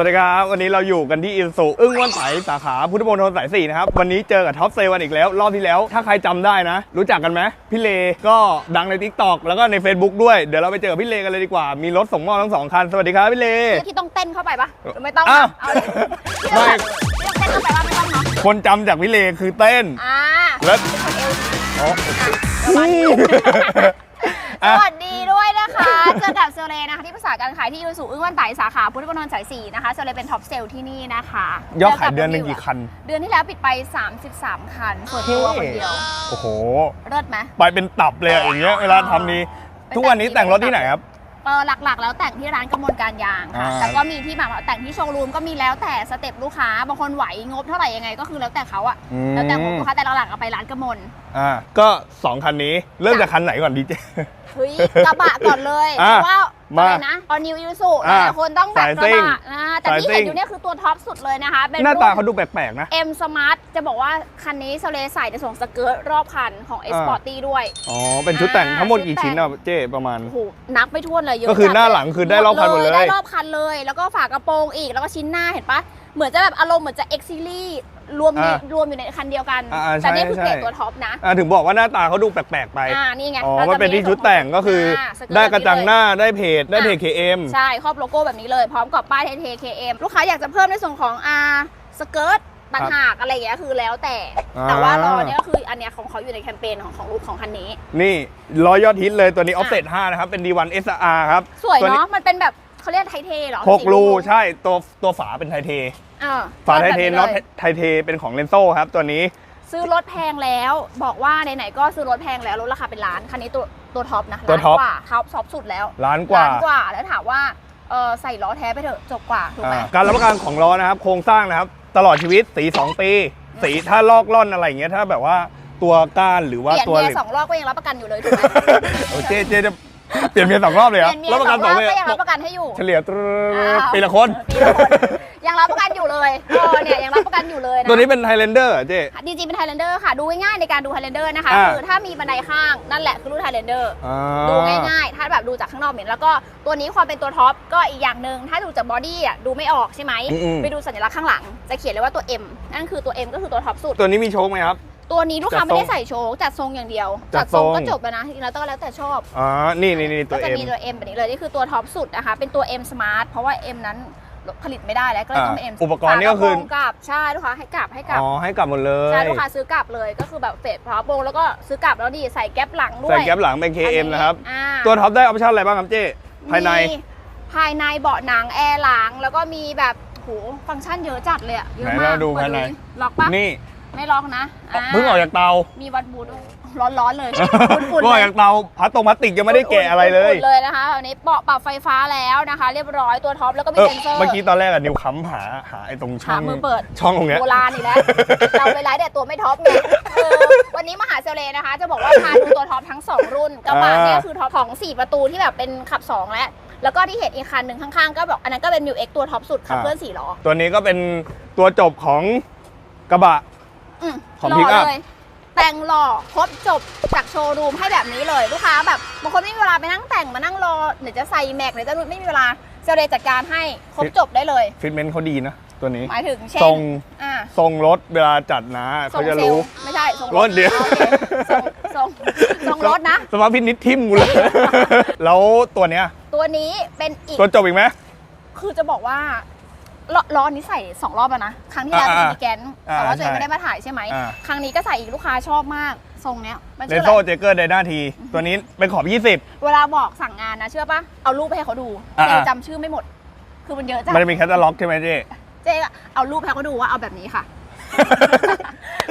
สวัสดีครับ วันนี้เราอยู่กันที่อินสุอึ้งวันไสสาขาพุทธมณฑลสายสี่นะครับ วันนี้เจอกับท็อปเซวันอีกแล้ว รอบที่แล้วถ้าใครจำได้นะ รู้จักกันไหมพี่เลก็ดังใน t ิ k t o k แล้วก็ใน Facebook ด้วยเดี๋ยวเราไปเจอกับพี่เลกันเลยดีกว่า มีรถส่งมอบทั้งสองคัน สวัสดีครับพี่เลที่ต้องเต้นเข้าไปปะหรือไม่ต้องอ้าวเอาเลยไม่ที่ต้องเต้นเข้าไปว่าไม่ต้องเนาะคนจำจากพี่เลคือเต้นอ่าแล้วคนเอวอ๋อสวัสดีด้วยนะคะ เจอกับเซเลนะคะที่ปรึกษาการขายที่ยูสุอึ้งวันไต่สาขาพุทธมณฑลสายสี่นะคะเซเลเป็นท็อปเซลที่นี่นะคะยอดขายเดือนหนึ่งกี่คัน เดือนที่แล้วปิดไป 33 คันเปิดตัวคนเดียว โอ้โหเลิศไหมไปเป็นตับเลยอะอย่างเงี้ยเวลาทำนี้เป็นทุกวันนี้ตับแต่งรถที่ไหนครับเออหลักๆ แล้วแต่งที่ร้านกระมวลการยางค่ะอ่า แต่ก็มีที่แบบว่าแต่งที่โชว์รูมก็มีแล้วแต่สเต็ปลูกค้าบางคนไหวงบเท่าไหร่ยังไงก็คือแล้วแต่เขาอะอืมแล้วแต่งบลูกค้าแต่หลักๆเอาไปร้านกระมวลอ่าก็2คันนี้เริ่มจากคันไหนก่อนดีเจ เฮ้ยกระบะก่อนเลยอะเพราะว่า มาอะไรนะออนิวยูสุหอะลายๆคนต้องแบบสายกซิ่ระงบะนะแต่สายที่ซิ่เห็ง นอยู่เนี่ยคือตัวท็อปสุดเลยนะคะ เป็นหน้าตารุ่เขาดูแปลกๆนะ เอ็มสมาร์ทจะบอกว่าคันนี้โซเลใส่จะส่งสเกิร์ตรอบคันของอ่า S Sporty ด้วย อ๋อ เป็นชุดแต่งอ่าทั้งหมดกี่ชุดแต่งชิ้นอะเจ๊ประมาณ โอ้โหนับไม่ถ้วนเลยเยอะก็คือจัดหน้าหลังคือได้รอบคันหมดเลย ได้รอบคันเลย แล้วก็ฝากระโปรงอีก แล้วก็ชิ้นหน้าเห็นปะ เหมือนจะแบบอารมณ์เหมือนจะ X Series รวมอยู่อะรวมอยู่ในคันเดียวกัน อ่าๆใช่แต่นี่คือใช่ เกรดตัวท็อปนะ อ่าถึงบอกว่าหน้าตาเขาดูแปลกๆไป อ่านี่ไงอ๋อ ราจะมันเป็นที่ชุดแต่งก็คืออาสเตได้กระจังแบบหนี้เลยน้า ได้เพจ ได้เพจ KM ใช่ครอบโลโก้แบบนี้เลย พร้อมกับป้ายเทเคเอ็มลูกค้าอยากจะเพิ่มในส่วนของอาสเกิร์ตต่างหากอะไรอย่างเงี้ยคือแล้วแต่ อ่า แต่ว่ารอเนี่ยก็คืออันเนี้ยของเขาอยู่ในแคมเปญของของลูกของคันนี้ นี่ร้อยยอดฮิตเลยตัวนี้ offset 5 นะครับ เป็น D1 SR ครับสวยตัวเนาะมันเป็นแบบ เขาเรียกไทเทเหรอหกสีรูใช่ตัวตัวฝาเป็นไทเทเออฝาไทเทแบบน็อตเลยไทเทเป็นของเลนโซครับ ตัวนี้ซื้อรถแพงแล้วบอกว่าไหนๆก็ซื้อรถแพงแล้วลดราคาเป็นล้านคันนี้ตัวตัวท็อปนะตัวล้านท็อปกว่าท็อปท็อปสุดแล้วล้านกว่าล้านกว่าแล้วถามว่าเออใส่ล้อแท้ไปเถอะจบกว่าถูกไหมอ่าการรับประกันของล้อนะครับ โครงสร้างนะครับ ตลอดชีวิตสี 2 ปี สีถ้าลอกล่อนอะไรอย่างเงี้ยถ้าแบบว่าตัวก้านหรือว่าเปลี่ยนตัวเมีเหยล็กสองรอบก็ยังรับประกันอยู่เลยถูกไหมโอ้เจ๊เจ๊จะ เปลี่ยนเมียสองรอบเลยเปเหรอลี่ยนเมียรับสประอกันงสรองอบปีก็ยังรับประกันให้อยู่ เฉลี่ยตรึอ้าวปีละคน ปีละคน ยังรับประกันอยู่เลยเออเนี่ยยังรับประกันอยู่เลยนะตัวนี้เป็นไทเลนเดอร์เจ๊ ดีจีเป็นไทเลนเดอร์ค่ะ ดูง่ายๆในการดูไทเลนเดอร์นะคะ อ่า คือถ้ามีบันไดข้างนั่นแหละคือรุ่นไทเลนเดอร์ อ่าดูง่ายๆ ถ้าแบบดูจากข้างนอกเหม็นแล้วก็ตัวนี้ความเป็นตัวท็อปก็อีกอย่างหนึ่งถ้าดูจากบอดี้อะดูไม่ออกใช่ไหม อืมๆไปดูสัญลักษณ์ข้างหลัง จะเขียนเลยว่าตัว M นั่นคือตัว M ก็คือตัวท็อปสุดตัวนี้มีโชคไหมครับ ตัวนี้ลูกค้าจัดทรงไม่ได้ใส่โชว์จัดทรงอย่างเดียว จัจัดดททรรงงก็จบแล้วนะจริงๆแล้วก็แล้วแต่ชอบอ๋อนี่นี่นี่ตัก็วจะเอ็มมีตัว M แบบนี้เลยนี่คือตัวท็อปสุดนะคะ เป็นตัว M Smart เพราะว่า M นั้นผลิตไม่ได้แล้วก็เลยต้องเป็น M อุปกรณ์นี่ก็คือฝากระโปรงกลับใช่ลูกค้าให้กลับให้กลับอ๋อให้กลับหมดเลยใช่ลูกค้าซื้อกลับเลยก็คือแบบเฟดพาวโปรงแล้วก็ซื้อกลับแล้วดีใส่แก๊ปหลังด้วยใส่แก๊ปหลังเป็น KM นะครับอ่าตัวท็อปได้ออปชั่นอะไรบ้างครับเจ๊ภายในมีภายในเบาะหนังแอร์หลังแล้วก็มีแบบโหฟังก์ชันเยอะจัดเลยอะเยอะไหนมากเราดูภายในล็อกปะนี่ ไม่ล็อกนะาเพิ่งออกจากเตามีวัดบูทด้วยร้อนๆเลยอุ่นเพิ่งออกจากเตาพลาสตรงพลาสติกยังไม่ได้แกะอะไรเลยอุ่นๆเลยนะคะแบบนี้เบาะปรับไฟฟ้าแล้วนะคะ เรียบร้อยตัวท็อปแล้วก็มีเออเซ็นเซอร์ เมื่อกี้ตอนแรกอะนิวค้ำหาหาไอ้ตรงช่องหามือเปิด ช่องตรงเนี้ย โบราณอีกแล้ว เราไปไลฟ์แต่ตัวไม่ท็อปไงเออวันนี้มาหาเซลเลนะคะ จะบอกว่าพาดูตัวท็อปทั้ง 2 รุ่นกระบะเนี่ยคือท็อปของ 4 ประตูที่แบบเป็นขับ 2 แล้ว แล้วก็ที่เห็นอีกคันหนึ่งข้างๆ ก็แบบอันนั้นก็เป็นมิวเอ็กตัวท็อปสุดขับเคลื่อน4ล้อ ตัวนี้ก็เป็นตัวจบของกระบะ อืมของหล่ pick up เลย แต่งหล่อครบจบจากโชว์รูมให้แบบนี้เลย ลูกค้าแบบบางคนไม่มีเวลาไปนั่งแต่งมานั่งรอเดี๋ยวจะใส่แม็กเดี๋ยวจะไม่มีเวลาเซลเลจัดการให้ครบจบได้เลย ฟิตเมนต์เขาดีนะตัวนี้ หมายถึงเช่นทรง อ่าทรงรถเวลาจัดนะส่เขางจะเซลรู้ล์ไม่ใช่ส่งรถเดียว โอเคส่งส่งส่งรถนะ สมาร์ทพินิชทิมกูเลย แล้วตัวเนี้ย ตัวนี้เป็นอีก ตัวจบอีกไหม คือจะบอกว่า ล้อล้อนี้ใส่สองรอบแล้วนะ ครั้งที่แล้วอ่าเป็นอีแกนอ่าแต่ว่าตัวเองใช่ไม่ได้มาถ่ายใช่ไหม อ่า ครั้งนี้ก็ใส่อีกลูกค้าชอบมาก ทรงเนี้ย มันเลชื่อโซอะไรเจเกอร์ไดนาที ตัวนี้เป็นขอบ20เวลาบอกสั่งงานนะ เชื่อปะเอารูปไปให้เขาดู อ่า เจจำชื่อไม่หมด คือมันเยอะจังมันจะมีแคตตาล็อกใช่ไหมเจ๊ เจก็เอารูปให้เขาดูว่าเอาแบบนี้ค่ะ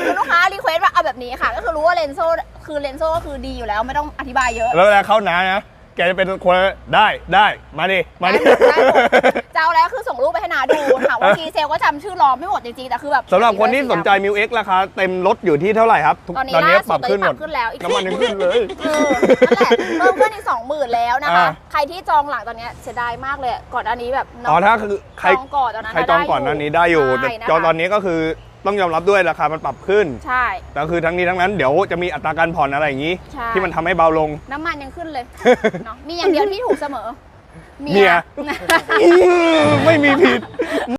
คือลูกค้ารีเควสว่าเอาแบบนี้ค่ะ ก็คือรู้ว่าเลนโซคือเลนโซก็คือดีอยู่แล้วไม่ต้องอธิบายเยอะ แล้วเวลาเข้าน้านะ แกจะเป็นคนได้ได้มาดิมาดิ ได้หมดได้หมดจะ เอาแล้วคือส่งรูปไปให้นาดูถามว่าทีเซลก็จำชื่อล้อไม่หมดจริงๆแต่คือแบบสำหรับคนที่สนใจมิวเอ็กราคาเต็มรถอยู่ที่เท่าไหร่ครับทุกตอนนี้ตอนนี้ล่าสุดปรับขึ้นหมดตอนนี้ปรับขึ้นแล้วอีก น้ำมันยังขึ้นเลย เออนั่นแหละเพิ่มขึ้นอีกสองหมื่นแล้วนะคะ อ่า ใครที่จองหลังตอนเนี้ยเสียดายมากเลยก่อนอันนี้แบบอ๋อถ้าคือใครจองก่อนตอนนั้นใครจองก่อนหนั้นนี้ได้อยู่แต่ใช่นะคะจองตอนนี้ก็คือต้องยอมรับด้วยราคามันปรับขึ้น ใช่แต่คือทั้งนี้ทั้งนั้นเดี๋ยวจะมีอัตราการผ่อนอะไรอย่างนี้ ใช่ที่มันทำให้เบาลง น้ำมันยังขึ้นเลยเนาะมีอย่างเดียวที่ถูกเสมอ เมียอื้อไม่มีผิด